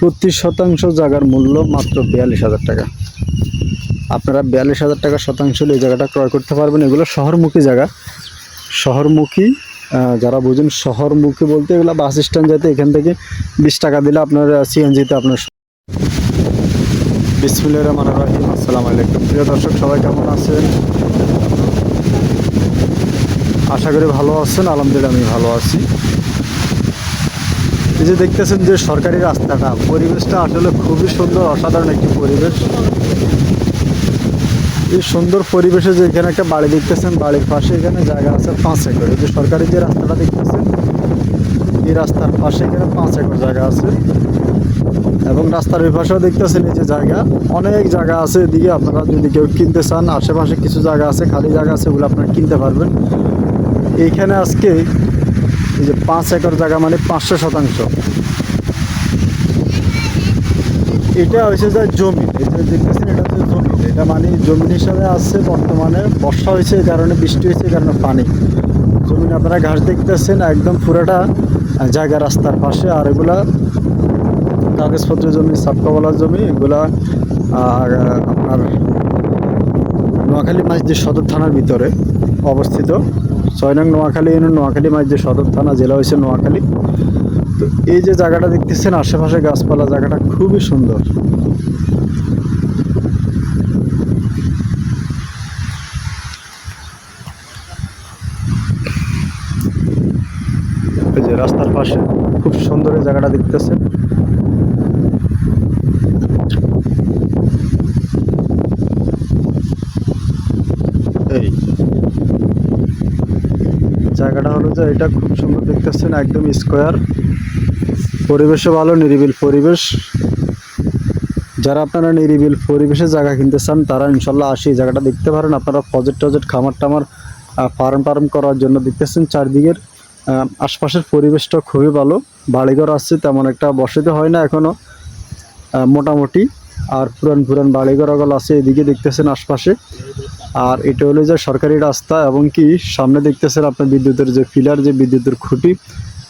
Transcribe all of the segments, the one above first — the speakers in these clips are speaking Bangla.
প্রতি শতাংশ জায়গার মূল্য মাত্র বিয়াল্লিশ হাজার টাকা। আপনারা বিয়াল্লিশ হাজার টাকা শতাংশ এই জায়গাটা ক্রয় করতে পারবেন। এগুলো শহরমুখী জায়গা। শহরমুখী যারা বুঝেন শহরমুখী বলতে এগুলো বাস স্ট্যান্ড যাতে এখান থেকে বিশ টাকা দিলে আপনার সিএনজিতে আপনার বিসমিল্লাহির রহমানির রহিম। আসসালামু আলাইকুম। প্রিয় দর্শক, সবাই কেমন আছেন? আশা করি ভালো আছেন। আলহামদুলিল্লাহ আমি ভালো আছি। এই যে দেখতেছেন যে সরকারি রাস্তাটা, পরিবেশটা আসলে খুবই সুন্দর, অসাধারণ একটি পরিবেশ। এই সুন্দর পরিবেশে যে এখানে একটা বাড়ি দেখতেছেন, বাড়ির পাশে এখানে জায়গা আছে পাঁচ একর। যে সরকারি যে রাস্তাটা দেখতেছেন, এই রাস্তার পাশে এখানে পাঁচ একর জায়গা আছে। এবং রাস্তার ওই পাশেও দেখতেছেন এই যে জায়গা, অনেক জায়গা আছে এদিকে। আপনারা যদি কেউ কিনতে চান, আশেপাশে কিছু জায়গা আছে, খালি জায়গা আছে, ওগুলো আপনারা কিনতে পারবেন। এইখানে আজকে এই যে পাঁচ একর জায়গা মানে পাঁচশো শতাংশ। এটা হয়েছে যে জমি এটা দেখতেছেন এটা হচ্ছে জমি। এটা মানে জমি হিসাবে আছে, বর্তমানে বর্ষা হয়েছে এই কারণে বৃষ্টি হয়েছে এই কারণে পানি। জমিন আপনারা ঘাস দেখতেছেন, একদম পুরোটা জায়গা রাস্তার পাশে, আর এগুলা কাগজপত্র জমি সাপকাওয়ালা জমি, এগুলা আর আপনার নোয়াখালী মাঝদি সদর থানার ভিতরে অবস্থিত। ছয় নং নোয়াখালী ইউনিয়ন নোয়াখালী মাঝদি সদর থানা, জেলা হয়েছে নোয়াখালী। তো এই যে জায়গাটা দেখতেছেন, আশেপাশে গাছপালা, জায়গাটা খুবই সুন্দর। রাস্তার পাশে খুব সুন্দর এই জায়গাটা দেখতেছেন। জায়গাটা হলো যে এটা খুব সুন্দর দেখতেছেন, একদম স্কোয়ার পরিবেশও ভালো, নিরিবিল পরিবেশ। যারা আপনারা নিরিবিল পরিবেশে জায়গা কিনতে চান, তারা ইনশাল্লাহ আসি এই জায়গাটা দেখতে পারেন। আপনারা প্রজেক্ট টজেক্ট, খামার টামার ফার্ম ফার্ম করার জন্য দেখতেছেন চারদিকের আশপাশের পরিবেশটা খুবই ভালো। বাড়িঘর আসছে তেমন একটা বসতে হয় না এখনও মোটামুটি। আর পুরান পুরান বাড়িঘর আছে, এদিকে দেখতেছেন আশপাশে। আর এটা হলো যে সরকারি রাস্তা এবং কি সামনে দেখতেছেন আপনার বিদ্যুতের যে পিলার যে বিদ্যুতের খুঁটি,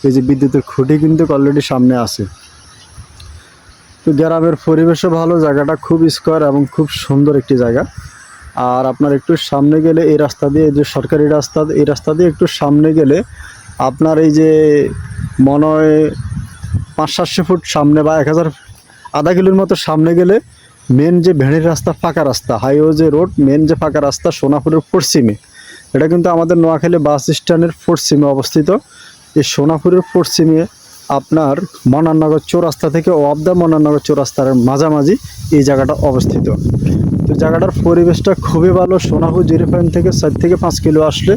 এই যে বিদ্যুতের খুঁটি কিন্তু অলরেডি সামনে আছে। তো গ্রামের পরিবেশও ভালো, জায়গাটা খুব স্কোয়ার এবং খুব সুন্দর একটি জায়গা। আর আপনার একটু সামনে গেলে এই রাস্তা দিয়ে, এই যে সরকারি রাস্তা, এই রাস্তা দিয়ে একটু সামনে গেলে আপনার এই যে মনে হয় পাঁচ সাতশো ফুট সামনে বা এক হাজার আধা কিলোর মতো সামনে গেলে মেন যে ভেড়ির রাস্তা, ফাঁকা রাস্তা হাইওয়ে যে রোড মেন যে ফাঁকা রাস্তা সোনাপুরের পশ্চিমে এটা কিন্তু আমাদের নোয়াখালী বাস স্ট্যান্ডের পশ্চিমে অবস্থিত। এই সোনাপুরের পশ্চিমে আপনার মনাননগর চৌরাস্তা থেকে অফ দ্য মনাননগর চৌরাস্তার মাঝামাঝি এই জায়গাটা অবস্থিত। তো জায়গাটার পরিবেশটা খুবই ভালো। সোনাপুর জিরো পয়েন্ট থেকে চার থেকে পাঁচ কিলো আসলে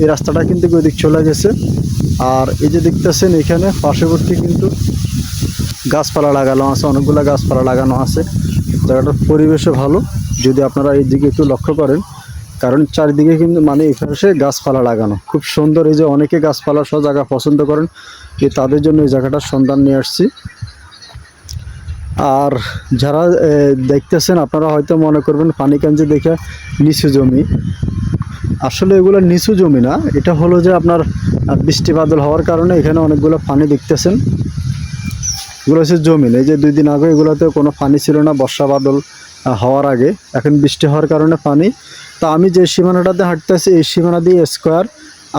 এই রাস্তাটা কিন্তু ওইদিক চলে গেছে। আর এই যে দেখতেছেন এখানে পার্শ্ববর্তী কিন্তু গাছপালা লাগানো আছে, অনেকগুলো গাছপালা লাগানো আছে। জায়গাটার পরিবেশও ভালো। যদি আপনারা এই দিকে একটু লক্ষ্য করেন, কারণ চারিদিকে কিন্তু মানে এখানে গাছপালা লাগানো। খুব সুন্দর এই যে অনেকে গাছপালা সহ জায়গা পছন্দ করেন, যে তাদের জন্য এই জায়গাটার সন্ধান নিয়ে আসছি। আর যারা দেখতেছেন, আপনারা হয়তো মনে করবেন, পানিকাঞ্জি দেখে নিচু জমি। আসলে এগুলো নিচু জমি না, এটা হলো যে আপনার বৃষ্টি বাদল হওয়ার কারণে এখানে অনেকগুলো পানি দেখতেছেন। এগুলো হচ্ছে জমিন এই যে দুই দিন আগে এগুলোতে কোনো পানি ছিল না, বর্ষা বাদল হওয়ার আগে। এখন বৃষ্টি হওয়ার কারণে পানি। তা আমি যে সীমানাটাতে হাঁটতেছি, এই সীমানা দিয়ে স্কোয়ার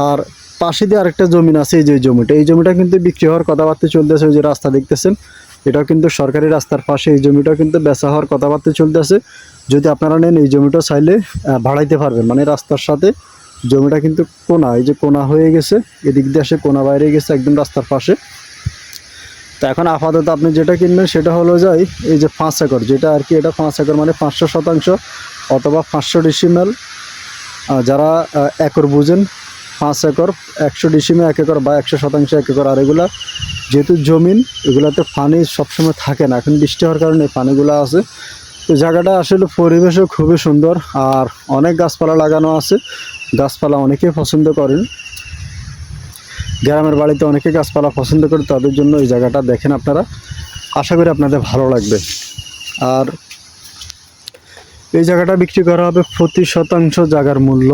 আর পাশে দিয়ে আরেকটা জমিন আছে, এই যে জমিটা। এই জমিটা কিন্তু বিক্রি হওয়ার কথাবার্তা চলতেছে, ওই যে রাস্তা দেখতেছেন। এটাও কিন্তু সরকারি রাস্তার পাশে, এই জমিটাও কিন্তু বেচা হওয়ার কথাবার্তা চলতেছে। যদি আপনারা নেন, এই জমিটা চাইলে ভাড়াইতে পারবেন। মানে রাস্তার সাথে জমিটা কিন্তু কোনা, এই যে কোনা হয়ে গেছে, এদিক দিয়ে আসে, কোনা বাইরে গেছে, একদম রাস্তার পাশে। তো এখন আপাতত আপনি যেটা কিনবেন সেটা হলো যাই এই যে পাঁচ একর, যেটা আর কি এটা পাঁচ একর মানে পাঁচশো শতাংশ অথবা পাঁচশো ডিসিমেল যারা একর বুঝেন, পাঁচ একর, একশো ডিসিমে এক একর বা একশো শতাংশ, এক একর, আর এগুলা যেহেতু জমিন, এগুলাতে পানি সবসময় থাকে না। এখন বৃষ্টি হওয়ার কারণে পানিগুলো আছে। তো জায়গাটা আসলে পরিবেশও খুবই সুন্দর, আর অনেক গাছপালা লাগানো আছে। গাছপালা অনেকেই পছন্দ করেন। গ্রামের বাড়িতে অনেকে গাছপালা পছন্দ করে, তাদের জন্য এই জায়গাটা দেখেন আপনারা। আশা করি আপনাদের ভালো লাগবে। আর এই জায়গাটা বিক্রি করা হবে প্রতি শতাংশ জায়গার মূল্য।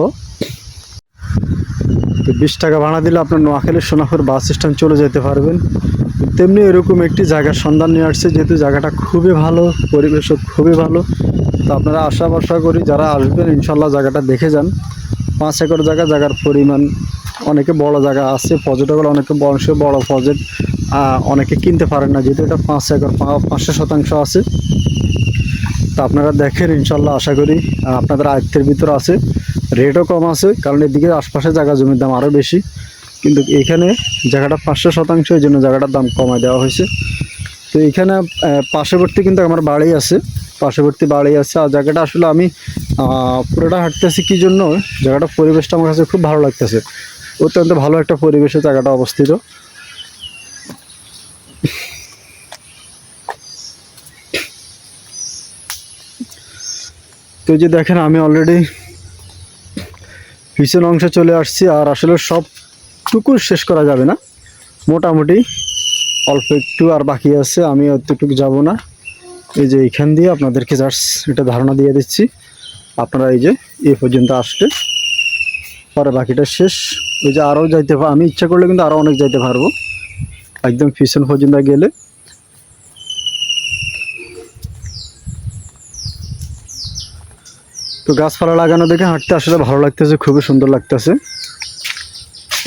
তো বিশ টাকা ভাড়া দিলে আপনার নোয়াখালী সোনাপুর বাস স্ট্যান্ড চলে যেতে পারবেন। তেমনি এরকম একটি জায়গার সন্ধান নিয়ে আসছে, যেহেতু জায়গাটা খুবই ভালো, পরিবেশও খুবই ভালো। তো আপনারা আশা ভরসা করি যারা আসবেন ইনশাল্লাহ জায়গাটা দেখে যান। পাঁচ একর জায়গা, জায়গার পরিমাণ অনেকে বড় জায়গা আছে, পর্যটকরা অনেকে বংশ বড় প্রজেক্ট অনেকে কিনতে পারেন না, যেহেতু এটা পাঁচ একর পাঁচশো শতাংশ আছে। তো আপনারা দেখেন, ইনশাল্লাহ আশা করি আপনাদের আয়ত্তের ভিতর আছে। রেটও কম আছে, কারণ এদিকে আশপাশে জায়গা জমির দাম আরও বেশি। কিন্তু এখানে জায়গাটা পাঁচশো শতাংশ, এই জন্য জায়গাটার দাম কমায় দেওয়া হয়েছে। তো এখানে পার্শ্ববর্তী কিন্তু আমার বাড়ি আছে, পার্শ্ববর্তী বাড়ি আছে। আর জায়গাটা আসলে আমি পুরোটা হাঁটতেছি কী জন্য? জায়গাটা পরিবেশটা আমার কাছে খুব ভালো লাগতেছে। অত্যন্ত ভালো একটা পরিবেশে জায়গাটা অবস্থিত। তো যে দেখেন, আমি অলরেডি পিছন অংশে চলে আসছি আর আসলে সবটুকু শেষ করা যাবে না। মোটামুটি অল্প একটু আর বাকি আছে, আমি অতটুকু যাব না। এই যে এইখান দিয়ে আপনাদেরকে জাস্ট এটা ধারণা দিয়ে দিচ্ছি। আপনারা এই যে এ পর্যন্ত আসলে পরে বাকিটা শেষ। ওই যে আরও যাইতে আমি ইচ্ছা করলে কিন্তু আরও অনেক যাইতে পারব। একদম পিছন পর্যন্ত গেলে। তো গাছপালা লাগানো দেখে হাঁটতে আসলে ভালো লাগতেছে, খুবই সুন্দর লাগতেছে।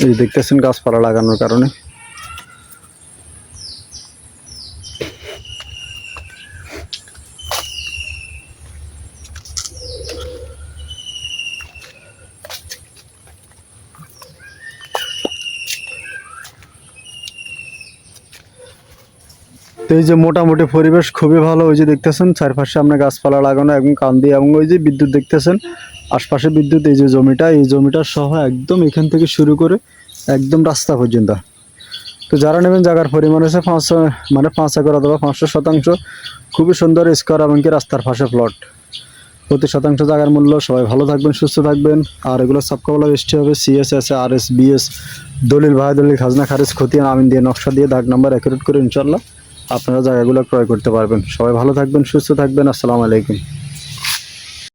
এই দেখতেছেন গাছপালা লাগানোর কারণে। তো এই যে মোটামুটি পরিবেশ খুবই ভালো, ওই যে দেখতেছেন চারপাশে আপনার গাছপালা লাগানো এবং কান্দি এবং ওই যে বিদ্যুৎ দেখতেছেন, আশপাশে বিদ্যুৎ, এই যে জমিটা, এই জমিটা সহ একদম এখান থেকে শুরু করে একদম রাস্তা পর্যন্ত। তো যারা নেবেন জায়গার পরিমাণ হচ্ছে পাঁচশো মানে পাঁচ একর অথবা পাঁচশো শতাংশ, খুবই সুন্দর স্কোয়ার এবং কি রাস্তার পাশে প্লট প্রতি শতাংশ জায়গার মূল্য, সবাই ভালো থাকবেন, সুস্থ থাকবেন। আর এগুলো সাবকাবলা এসটি হবে CS S R S BS দলিল, ভাই দলিল, খাজনা, খারিজ, খতিয়ান, আমিন দিয়ে, নকশা দিয়ে, দাগ নাম্বার অ্যাকুরেট করে ইনশাল্লাহ আপনারা জায়গাগুলো ক্রয় করতে পারবেন। সবাই ভালো থাকবেন সুস্থ থাকবেন। আসসালামু আলাইকুম।